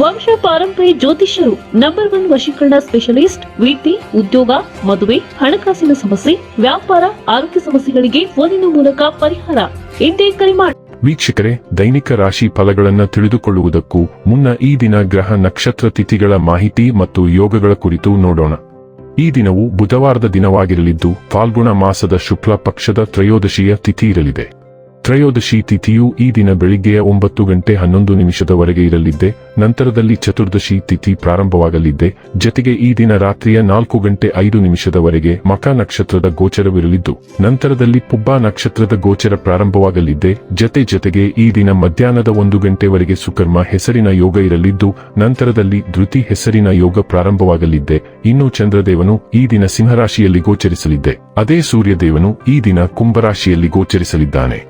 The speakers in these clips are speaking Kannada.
ವಂಶ ಪಾರಂಪರ್ಯ ಜ್ಯೋತಿಷ್ಯರು ನಂಬರ್ ಒನ್ ವಶೀಕರಣ ಸ್ಪೆಷಲಿಸ್ಟ್ ವೀಟಿ ಉದ್ಯೋಗ, ಮದುವೆ, ಹಣಕಾಸಿನ ಸಮಸ್ಯೆ, ವ್ಯಾಪಾರ, ಆರೋಗ್ಯ ಸಮಸ್ಯೆಗಳಿಗೆ ಫೋನಿನ ಮೂಲಕ ಪರಿಹಾರ. ಎಂದೇ ಕರೆ ಮಾಡಿ ವೀಕ್ಷಕರೇ, ದೈನಿಕ ರಾಶಿ ಫಲಗಳನ್ನು ತಿಳಿದುಕೊಳ್ಳುವುದಕ್ಕೂ ಮುನ್ನ ಈ ದಿನ ಗ್ರಹ ನಕ್ಷತ್ರ ತಿಥಿಗಳ ಮಾಹಿತಿ ಮತ್ತು ಯೋಗಗಳ ಕುರಿತು ನೋಡೋಣ. ಈ ದಿನವು ಬುಧವಾರದ ದಿನವಾಗಿರಲಿದ್ದು, ಫಾಲ್ಗುಣ ಮಾಸದ ಶುಕ್ಲ ಪಕ್ಷದ ತ್ರಯೋದಶಿಯ ತಿಥಿ ಇರಲಿದೆ. ತ್ರಯೋದಶಿ ತಿಥಿಯು ಈ ದಿನ ಬೆಳಿಗ್ಗೆಯ ಒಂಬತ್ತು ಗಂಟೆ ಹನ್ನೊಂದು ನಿಮಿಷದವರೆಗೆ ಇರಲಿದ್ದೆ, ನಂತರದಲ್ಲಿ ಚತುರ್ದಶಿ ತಿಥಿ ಪ್ರಾರಂಭವಾಗಲಿದ್ದೆ, ಜತೆಗೆ ಈ ದಿನ ರಾತ್ರಿಯ ನಾಲ್ಕು ಗಂಟೆ ಐದು ನಿಮಿಷದವರೆಗೆ ಮಕ ನಕ್ಷತ್ರದ ಗೋಚರವಿರಲಿದ್ದು, ನಂತರದಲ್ಲಿ ಪುಬ್ಬ ನಕ್ಷತ್ರದ ಗೋಚರ ಪ್ರಾರಂಭವಾಗಲಿದ್ದೆ, ಜತೆ ಜತೆಗೆ ಈ ದಿನ ಮಧ್ಯಾಹ್ನದ ಒಂದು ಗಂಟೆವರೆಗೆ ಸುಕರ್ಮ ಹೆಸರಿನ ಯೋಗ ಇರಲಿದ್ದು, ನಂತರದಲ್ಲಿ ಧೃತಿ ಹೆಸರಿನ ಯೋಗ ಪ್ರಾರಂಭವಾಗಲಿದ್ದೆ, ಇನ್ನು ಚಂದ್ರದೇವನು ಈ ದಿನ ಸಿಂಹರಾಶಿಯಲ್ಲಿ ಗೋಚರಿಸಲಿದ್ದೆ, ಅದೇ ಸೂರ್ಯದೇವನು ಈ ದಿನ ಕುಂಭರಾಶಿಯಲ್ಲಿ ಗೋಚರಿಸಲಿದ್ದಾನೆ.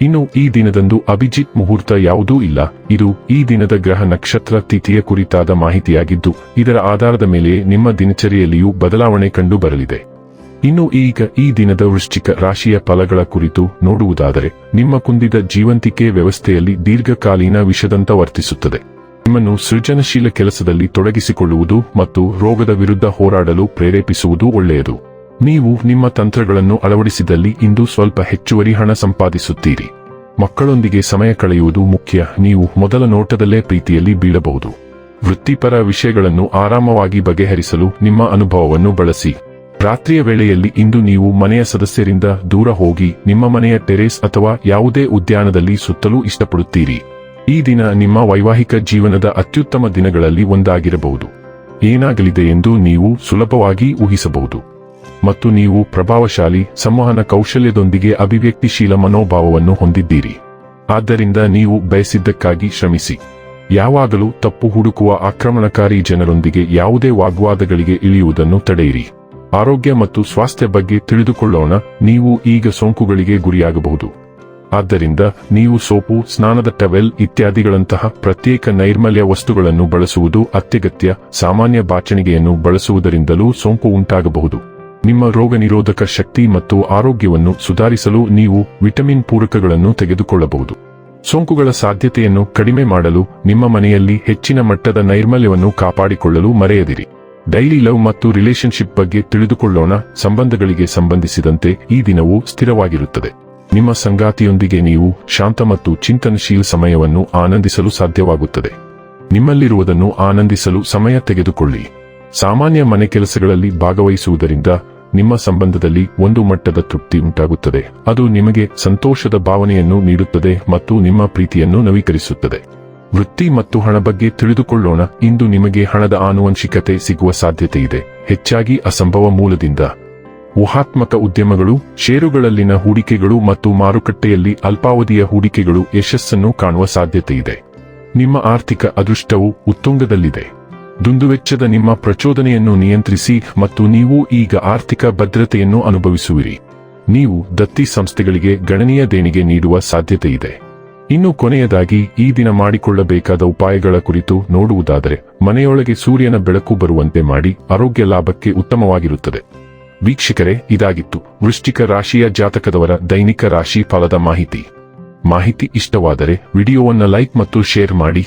ಇನ್ನು ಈ ದಿನದಂದು ಅಭಿಜಿತ್ ಮುಹೂರ್ತ ಯಾವುದೂ ಇಲ್ಲ. ಇದು ಈ ದಿನದ ಗ್ರಹ ನಕ್ಷತ್ರ ತಿಥಿಯ ಕುರಿತಾದ ಮಾಹಿತಿಯಾಗಿದ್ದು, ಇದರ ಆಧಾರದ ಮೇಲೆ ನಿಮ್ಮ ದಿನಚರಿಯಲ್ಲಿಯೂ ಬದಲಾವಣೆ ಕಂಡು ಬರಲಿದೆ. ಇನ್ನು ಈಗ ಈ ದಿನದ ವೃಶ್ಚಿಕ ರಾಶಿಯ ಫಲಗಳ ಕುರಿತು ನೋಡುವುದಾದರೆ, ನಿಮ್ಮ ಕುಂದಿದ ಜೀವಂತಿಕೆ ವ್ಯವಸ್ಥೆಯಲ್ಲಿ ದೀರ್ಘಕಾಲೀನ ವಿಷದಂತ ವರ್ತಿಸುತ್ತದೆ. ನಿಮ್ಮನ್ನು ಸೃಜನಶೀಲ ಕೆಲಸದಲ್ಲಿ ತೊಡಗಿಸಿಕೊಳ್ಳುವುದು ಮತ್ತು ರೋಗದ ವಿರುದ್ಧ ಹೋರಾಡಲು ಪ್ರೇರೇಪಿಸುವುದು ಒಳ್ಳೆಯದು. ನೀವು ನಿಮ್ಮ ತಂತ್ರಗಳನ್ನು ಅಳವಡಿಸಿದಲ್ಲಿ ಇಂದು ಸ್ವಲ್ಪ ಹೆಚ್ಚುವರಿ ಹಣ ಸಂಪಾದಿಸುತ್ತೀರಿ. ಮಕ್ಕಳೊಂದಿಗೆ ಸಮಯ ಕಳೆಯುವುದು ಮುಖ್ಯ. ನೀವು ಮೊದಲ ನೋಟದಲ್ಲೇ ಪ್ರೀತಿಯಲ್ಲಿ ಬೀಳಬಹುದು. ವೃತ್ತಿಪರ ವಿಷಯಗಳನ್ನು ಆರಾಮವಾಗಿ ಬಗೆಹರಿಸಲು ನಿಮ್ಮ ಅನುಭವವನ್ನು ಬಳಸಿ. ರಾತ್ರಿಯ ವೇಳೆಯಲ್ಲಿ ಇಂದು ನೀವು ಮನೆಯ ಸದಸ್ಯರಿಂದ ದೂರ ಹೋಗಿ ನಿಮ್ಮ ಮನೆಯ ಟೆರೇಸ್ ಅಥವಾ ಯಾವುದೇ ಉದ್ಯಾನದಲ್ಲಿ ಸುತ್ತಲೂ ಇಷ್ಟಪಡುತ್ತೀರಿ. ಈ ದಿನ ನಿಮ್ಮ ವೈವಾಹಿಕ ಜೀವನದ ಅತ್ಯುತ್ತಮ ದಿನಗಳಲ್ಲಿ ಒಂದಾಗಿರಬಹುದು. ಏನಾಗಲಿದೆ ಎಂದು ನೀವು ಸುಲಭವಾಗಿ ಊಹಿಸಬಹುದು. ಮತ್ತು ನೀವು ಪ್ರಭಾವಶಾಲಿ, ಸಂವಹನ ಕೌಶಲ್ಯದೊಂದಿಗೆ ಅಭಿವ್ಯಕ್ತಿಶೀಲ ಮನೋಭಾವವನ್ನು ಹೊಂದಿದ್ದೀರಿ. ಆದ್ದರಿಂದ ನೀವು ಬಯಸಿದ್ದಕ್ಕಾಗಿ ಶ್ರಮಿಸಿ. ಯಾವಾಗಲೂ ತಪ್ಪು ಹುಡುಕುವ ಆಕ್ರಮಣಕಾರಿ ಜನರೊಂದಿಗೆ ಯಾವುದೇ ವಾಗ್ವಾದಗಳಿಗೆ ಇಳಿಯುವುದನ್ನು ತಡೆಯಿರಿ. ಆರೋಗ್ಯ ಮತ್ತು ಸ್ವಾಸ್ಥ್ಯ ಬಗ್ಗೆ ತಿಳಿದುಕೊಳ್ಳೋಣ, ನೀವು ಈಗ ಸೋಂಕುಗಳಿಗೆ ಗುರಿಯಾಗಬಹುದು. ಆದ್ದರಿಂದ ನೀವು ಸೋಪು, ಸ್ನಾನದ ಟವೆಲ್ ಇತ್ಯಾದಿಗಳಂತಹ ಪ್ರತ್ಯೇಕ ನೈರ್ಮಲ್ಯ ವಸ್ತುಗಳನ್ನು ಬಳಸುವುದು ಅತ್ಯಗತ್ಯ, ಸಾಮಾನ್ಯ ಬಾಚಣಿಗೆಯನ್ನು ಬಳಸುವುದರಿಂದಲೂ ಸೋಂಕು ಉಂಟಾಗಬಹುದು. ನಿಮ್ಮ ರೋಗ ನಿರೋಧಕ ಶಕ್ತಿ ಮತ್ತು ಆರೋಗ್ಯವನ್ನು ಸುಧಾರಿಸಲು ನೀವು ವಿಟಮಿನ್ ಪೂರಕಗಳನ್ನು ತೆಗೆದುಕೊಳ್ಳಬಹುದು. ಸೋಂಕುಗಳ ಸಾಧ್ಯತೆಯನ್ನು ಕಡಿಮೆ ಮಾಡಲು ನಿಮ್ಮ ಮನೆಯಲ್ಲಿ ಹೆಚ್ಚಿನ ಮಟ್ಟದ ನೈರ್ಮಲ್ಯವನ್ನು ಕಾಪಾಡಿಕೊಳ್ಳಲು ಮರೆಯದಿರಿ. ಡೈಲಿ ಲವ್ ಮತ್ತು ರಿಲೇಶನ್ಶಿಪ್ ಬಗ್ಗೆ ತಿಳಿದುಕೊಳ್ಳೋಣ. ಸಂಬಂಧಗಳಿಗೆ ಸಂಬಂಧಿಸಿದಂತೆ ಈ ದಿನವು ಸ್ಥಿರವಾಗಿರುತ್ತದೆ. ನಿಮ್ಮ ಸಂಗಾತಿಯೊಂದಿಗೆ ನೀವು ಶಾಂತ ಮತ್ತು ಚಿಂತನಶೀಲ ಸಮಯವನ್ನು ಆನಂದಿಸಲು ಸಾಧ್ಯವಾಗುತ್ತದೆ. ನಿಮ್ಮಲ್ಲಿರುವುದನ್ನು ಆನಂದಿಸಲು ಸಮಯ ತೆಗೆದುಕೊಳ್ಳಿ. ಸಾಮಾನ್ಯ ಮನೆ ಕೆಲಸಗಳಲ್ಲಿ ಭಾಗವಹಿಸುವುದರಿಂದ ನಿಮ್ಮ ಸಂಬಂಧದಲ್ಲಿ ಒಂದು ಮಟ್ಟದ ತೃಪ್ತಿ ಉಂಟಾಗುತ್ತದೆ. ಅದು ನಿಮಗೆ ಸಂತೋಷದ ಭಾವನೆಯನ್ನು ನೀಡುತ್ತದೆ ಮತ್ತು ನಿಮ್ಮ ಪ್ರೀತಿಯನ್ನು ನವೀಕರಿಸುತ್ತದೆ. ವೃತ್ತಿ ಮತ್ತು ಹಣ ಬಗ್ಗೆ ತಿಳಿದುಕೊಳ್ಳೋಣ. ಇಂದು ನಿಮಗೆ ಹಣದ ಆನುವಂಶಿಕತೆ ಸಿಗುವ ಸಾಧ್ಯತೆ ಇದೆ. ಹೆಚ್ಚಾಗಿ ಅಸಂಭವ ಮೂಲದಿಂದ. ಊಹಾತ್ಮಕ ಉದ್ಯಮಗಳು, ಷೇರುಗಳಲ್ಲಿನ ಹೂಡಿಕೆಗಳು ಮತ್ತು ಮಾರುಕಟ್ಟೆಯಲ್ಲಿ ಅಲ್ಪಾವಧಿಯ ಹೂಡಿಕೆಗಳು ಯಶಸ್ಸನ್ನು ಕಾಣುವ ಸಾಧ್ಯತೆ ಇದೆ. ನಿಮ್ಮ ಆರ್ಥಿಕ ಅದೃಷ್ಟವು ಉತ್ತುಂಗದಲ್ಲಿದೆ. ದುಂದುವೆಚ್ಚದ ನಿಮ್ಮ ಪ್ರಚೋದನೆಯನ್ನು ನಿಯಂತ್ರಿಸಿ ಮತ್ತು ನೀವು ಈಗ ಆರ್ಥಿಕ ಭದ್ರತೆಯನ್ನು ಅನುಭವಿಸುವಿರಿ. ನೀವು ದತ್ತಿ ಸಂಸ್ಥೆಗಳಿಗೆ ಗಣನೀಯ ದೇಣಿಗೆ ನೀಡುವ ಸಾಧ್ಯತೆ ಇದೆ. ಇನ್ನು ಕೊನೆಯದಾಗಿ, ಈ ದಿನ ಮಾಡಿಕೊಳ್ಳಬೇಕಾದ ಉಪಾಯಗಳ ಕುರಿತು ನೋಡುವುದಾದರೆ, ಮನೆಯೊಳಗೆ ಸೂರ್ಯನ ಬೆಳಕು ಬರುವಂತೆ ಮಾಡಿ ಆರೋಗ್ಯ ಲಾಭಕ್ಕೆ ಉತ್ತಮವಾಗಿರುತ್ತದೆ. ವೀಕ್ಷಕರೇ, ಇದಾಗಿತ್ತು ವೃಶ್ಚಿಕ ರಾಶಿಯ ಜಾತಕದವರ ದೈನಿಕ ರಾಶಿ ಫಲದ ಮಾಹಿತಿ. ಮಾಹಿತಿ ಇಷ್ಟವಾದರೆ ವಿಡಿಯೋವನ್ನು ಲೈಕ್ ಮತ್ತು ಶೇರ್ ಮಾಡಿ.